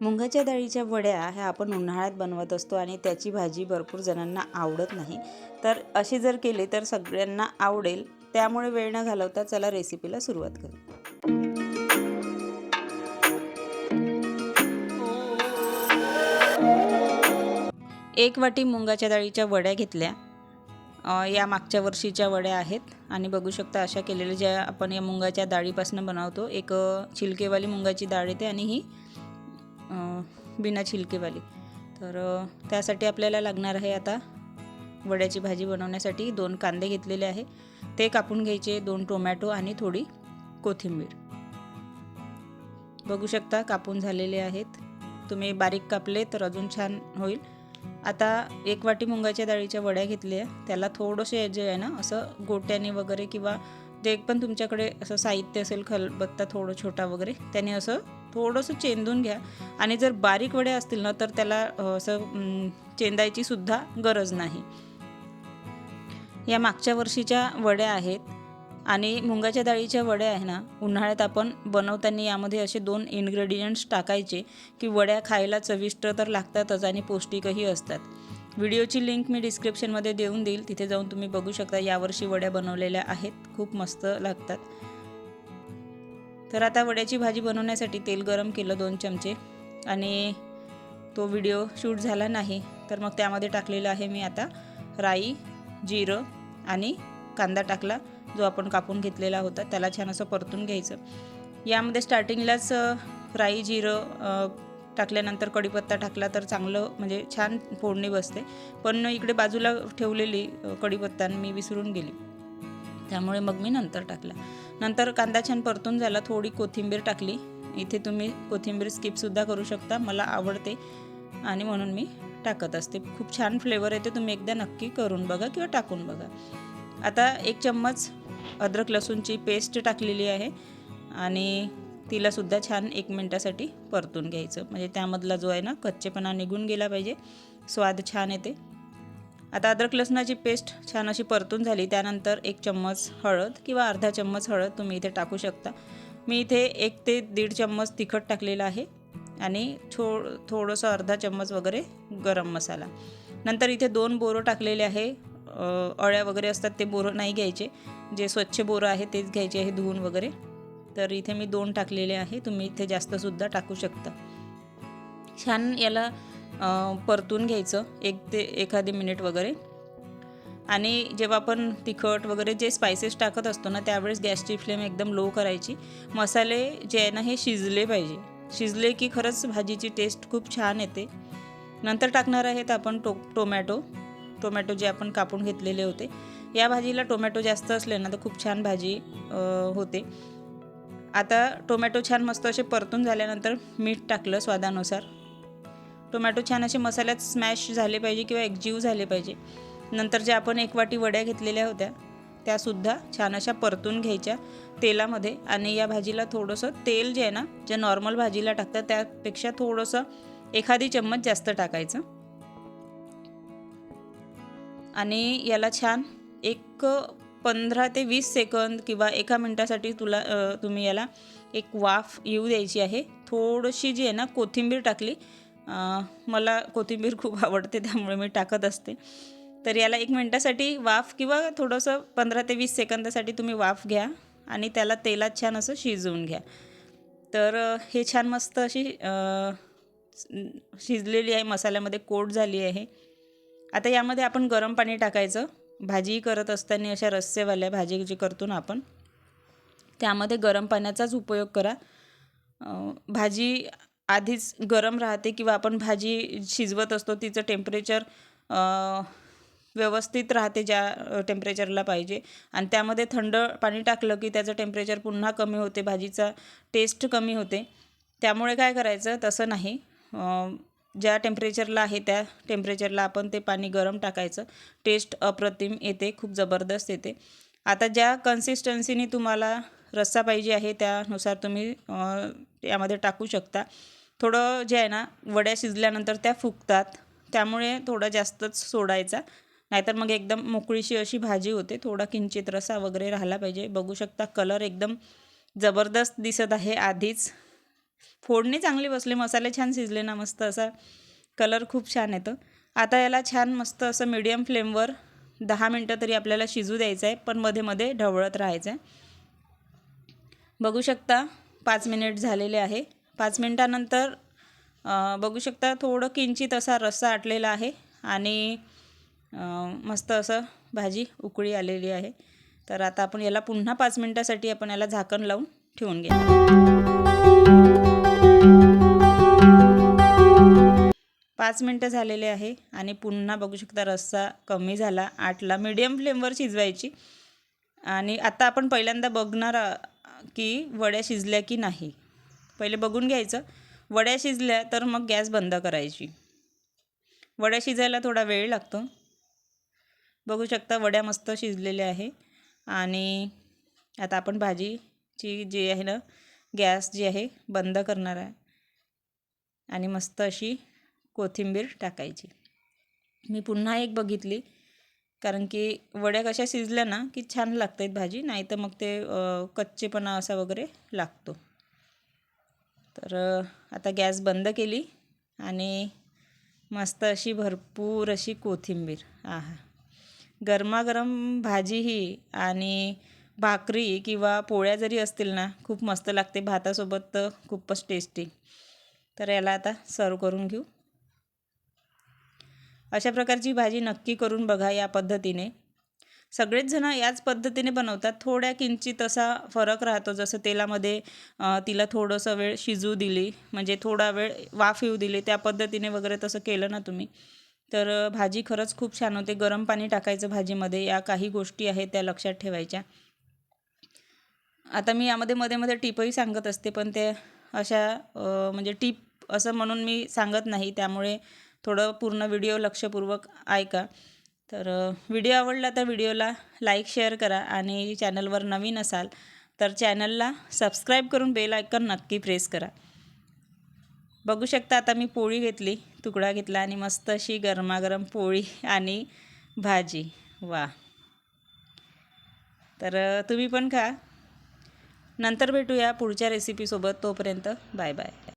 मुंगाच्या डाळीच्या वड्या ह्या आपण उन्हाळ्यात बनवत असतो आणि त्याची भाजी भरपूर जणांना आवडत नाही. तर अशी जर केली तर सगळ्यांना आवडेल. त्यामुळे वेळ न घालवता चला रेसिपीला सुरुवात करू. एक वाटी मुंगाच्या डाळीच्या वड्या घेतल्या. या मागच्या वर्षीच्या वड्या आहेत. आणि बघू शकता अशा केलेल्या ज्या आपण या मुंगाच्या डाळीपासून बनवतो. एक छिलकेवाली मुंगाची डाळ येते आणि ही बिना छिलकेवाली. तर त्यासाठी आपल्याला लागणार आहे आता वड्याची भाजी बनवण्यासाठी दोन कांदे घेतलेले आहे. ते कापून घ्यायचे दोन टोमॅटो आणि थोडी कोथिंबीर. बघू शकता कापून झालेले आहेत. तुम्ही बारीक कापले तर अजून छान होईल. आता एक वाटी मुंगाच्या डाळीच्या वड्या घेतल्या. त्याला थोडंसे जे आहे ना असं गोट्याने वगैरे किंवा जे पण तुमच्याकडे असं साहित्य असेल खलबत्ता थोडं छोटा वगैरे त्याने असं थोडंसं चेंदून घ्या. आणि जर बारीक वड्या असतील ना तर त्याला असं चेंदायची सुद्धा गरज नाही. या मागच्या वर्षीच्या वड्या आहेत आणि मुंगाच्या डाळीच्या वड्या आहे ना उन्हाळ्यात आपण बनवताना यामध्ये असे दोन इन्ग्रेडियंट्स टाकायचे की वड्या खायला चविष्ट तर लागतातच आणि पौष्टिकही असतात. व्हिडिओची लिंक मी डिस्क्रिप्शनमध्ये देऊन देईल. तिथे जाऊन तुम्ही बघू शकता यावर्षी वड्या बनवलेल्या आहेत. खूप मस्त लागतात. तर आता वड्याची भाजी बनवण्यासाठी तेल गरम केलं दोन चमचे आणि तो व्हिडिओ शूट झाला नाही तर मग त्यामध्ये टाकलेलं आहे मी आता राई जिरं आणि कांदा टाकला जो आपण कापून घेतलेला होता. त्याला छान असं परतून घ्यायचं. यामध्ये स्टार्टिंगलाच राई जिरं टाकल्यानंतर कढीपत्ता टाकला तर चांगलं म्हणजे छान फोडणी बसते. पण इकडे बाजूला ठेवलेली कढीपत्ता मी विसरून गेली. त्यामुळे मग मी नंतर टाकला. नंतर कांदा छान परतून झाला थोडी कोथिंबीर टाकली. इथे तुम्ही कोथिंबीर स्किपसुद्धा करू शकता मला आवडते. आणि म्हणून मी टाकत असते. खूप छान फ्लेवर येते तुम्ही एकदा नक्की करून बघा किंवा टाकून बघा. आता एक चम्मच अद्रक लसूणची पेस्ट टाकलेली आहे. आणि तिलासुद्धा छान एक मिनटासाठी परतून घ्यायचं. म्हणजे त्यामधला जो आहे ना कच्चेपणा निघून गेला पाहिजे. स्वाद छान येते. आता अद्रक लसणाची पेस्ट छान अशी परतून झाली. त्यानंतर एक चम्मच हळद किंवा अर्धा चम्मच हळद तुम्ही इथे टाकू शकता. मी इथे एक ते दीड चम्मच तिखट टाकलेलं आहे. आणि थो थोडंसं अर्धा चम्मच वगैरे गरम मसाला. नंतर इथे दोन बोरं टाकलेले आहे. अळ्या वगैरे असतात ते बोरं नाही घ्यायचे. जे स्वच्छ बोरं आहे तेच घ्यायचे आहे धुवून वगैरे. तर इथे मी दोन टाकलेले आहे. तुम्ही इथे जास्तसुद्धा टाकू शकता. छान याला परतून घ्यायचं. एक ते एखादी मिनिट वगैरे. आणि जेव्हा आपण तिखट वगैरे जे स्पायसेस टाकत असतो ना त्यावेळेस गॅसची फ्लेम एकदम लो करायची. मसाले जे आहे ना हे शिजले पाहिजे. शिजले की खरंच भाजीची टेस्ट खूप छान येते. नंतर टाकणार आहेत आपण टो टोमॅटो. टोमॅटो जे आपण कापून घेतलेले होते. या भाजीला टोमॅटो जास्त असले ना तर खूप छान भाजी होते. आता टोमॅटो छान मस्त असे परतून झाल्यानंतर मीठ टाकलं स्वादानुसार. टोमॅटो छान असे मसाल्यात स्मॅश झाले पाहिजे किंवा एकजीव झाले पाहिजे. नंतर जे आपण एक वाटी वड्या घेतलेल्या होत्या त्यासुद्धा छान अशा परतून घ्यायच्या तेलामध्ये. आणि या भाजीला थोडंसं तेल जे आहे ना जे नॉर्मल भाजीला टाकतात त्यापेक्षा थोडंसं एखादी चम्मच जास्त टाकायचं. आणि याला छान एक पंधरा ते वीस सेकंद किंवा एका मिनटासाठी तुला तुम्ही याला एक वाफ येऊ द्यायची आहे. थोडीशी जी आहे ना कोथिंबीर टाकली. मला कोथिंबीर खूप आवडते त्यामुळे मी टाकत असते. तर याला एक मिनटासाठी वाफ किंवा थोडंसं पंधरा ते वीस सेकंदासाठी तुम्ही वाफ घ्या आणि त्याला तेलात छान असं शिजवून घ्या. तर हे छान मस्त अशी शिजलेली आहे मसाल्यामध्ये कोट झाली आहे. आता यामध्ये आपण गरम पाणी टाकायचं. भाजी करत असताना अशा रस्सेवाल्या भाजी जी करतो ना आपण त्यामध्ये गरम पाण्याचाच उपयोग करा. भाजी आधीच गरम राहते किंवा आपण भाजी शिजवत असतो तिचं टेम्परेचर व्यवस्थित राहते ज्या टेम्परेचरला पाहिजे. आणि त्यामध्ये थंड पाणी टाकलं की त्याचं टेम्परेचर पुन्हा कमी होते भाजीचा टेस्ट कमी होते. त्यामुळे काय करायचं तसं नाही. ज्या टेम्परेचरला आहे त्या टेम्परेचरला आपण ते पाणी गरम टाकायचं. टेस्ट अप्रतिम येते खूप जबरदस्त येते. आता ज्या कन्सिस्टन्सीने तुम्हाला रस्सा पाहिजे आहे त्यानुसार तुम्ही यामध्ये टाकू शकता. थोडं जे आहे ना वड्या शिजल्यानंतर त्या फुगतात. त्यामुळे थोडा जास्तच सोडायचा. नाहीतर मग एकदम मोकळीशी अशी भाजी होते. थोडा किंचित रसा वगैरे राहिला पाहिजे. बघू शकता कलर एकदम जबरदस्त दिसत आहे आधीच. फोडणी चांगली बसली मसाले छान शिजले ना मस्त असा. कलर खूप छान येतो. आता याला छान मस्त असं मीडियम फ्लेमवर दहा मिनटं तरी आपल्याला शिजू द्यायचं आहे पण मध्ये मध्ये ढवळत राहायचं आहे बघू शकता पाच मिनिट झालेले आहे. पाच मिनटानंतर बघू शकता थोडं किंचित असा रस्सा आटलेला आहे आणि मस्त असं भाजी उकळी आलेली आहे. तर आता आपण याला पुन्हा पाच मिनटासाठी आपण याला झाकण लावून ठेवून घ्या पाच मिनटं झालेले आहे आणि पुन्हा बघू शकता रस्सा कमी झाला. आठला मीडियम फ्लेमवर शिजवायची. आणि आता आपण पहिल्यांदा बघणार की वड्या शिजल्या की नाही. पहिले बघून घ्यायचं. वड्या शिजल्या तर मग गॅस बंद करायची. वड्या शिजायला थोडा वेळ लागतो. बघू शकता वड्या मस्त शिजलेल्या आहे. आणि आता आपण भाजीची जी आहे ना गॅस जी आहे बंद करणार आहे. आणि मस्त अशी कोथिंबीर टाकायची. मी पुन्हा एक बघितली कारण की वड्या कशा शिजल्या ना की छान लागतात भाजी नाही तर मग ते कच्चेपणा असा वगैरे लागतो. तर आता गॅस बंद केली आणि मस्त अशी भरपूर अशी कोथिंबीर. आहा. गरमागरम भाजी ही आणि भाकरी किंवा पोळ्या जरी असतील ना खूप मस्त लागते भातासोबत तर खूपच टेस्टी तर याला आता सर्व करून घेऊ. अशा प्रकारची भाजी नक्की करून बघा या पद्धतीने. सगळेच जण याच पद्धतीने बनवतात. थोड्या किंचित असा फरक राहतो जसं तेलामध्ये तिला थोडंसं वेळ शिजू दिली म्हणजे थोडा वेळ वाफ येऊ दिली त्या पद्धतीने वगैरे तसं केलं ना तुम्ही. तर भाजी खरंच खूप छान होते. गरम पाणी टाकायचं भाजीमध्ये या काही गोष्टी आहेत त्या लक्षात ठेवायच्या. आता मी यामध्ये मध्ये मध्ये टिपही सांगत असते पण ते अशा म्हणजे टीप असं म्हणून मी सांगत नाही. त्यामुळे थोडं पूर्ण व्हिडिओ लक्षपूर्वक ऐका. तर व्हिडिओ आवडला तर व्हिडिओला लाईक शेअर करा आणि चॅनलवर नवीन असाल तर चॅनलला सबस्क्राईब करून बेल आयकॉन नक्की प्रेस करा. बघू शकता आता मी पोळी घेतली तुकडा घेतला आणि मस्त अशी गरमागरम पोळी आणि भाजी. वा तर तुम्ही पण खा. नंतर भेटूया पुढच्या रेसिपीसोबत तोपर्यंत बाय बाय.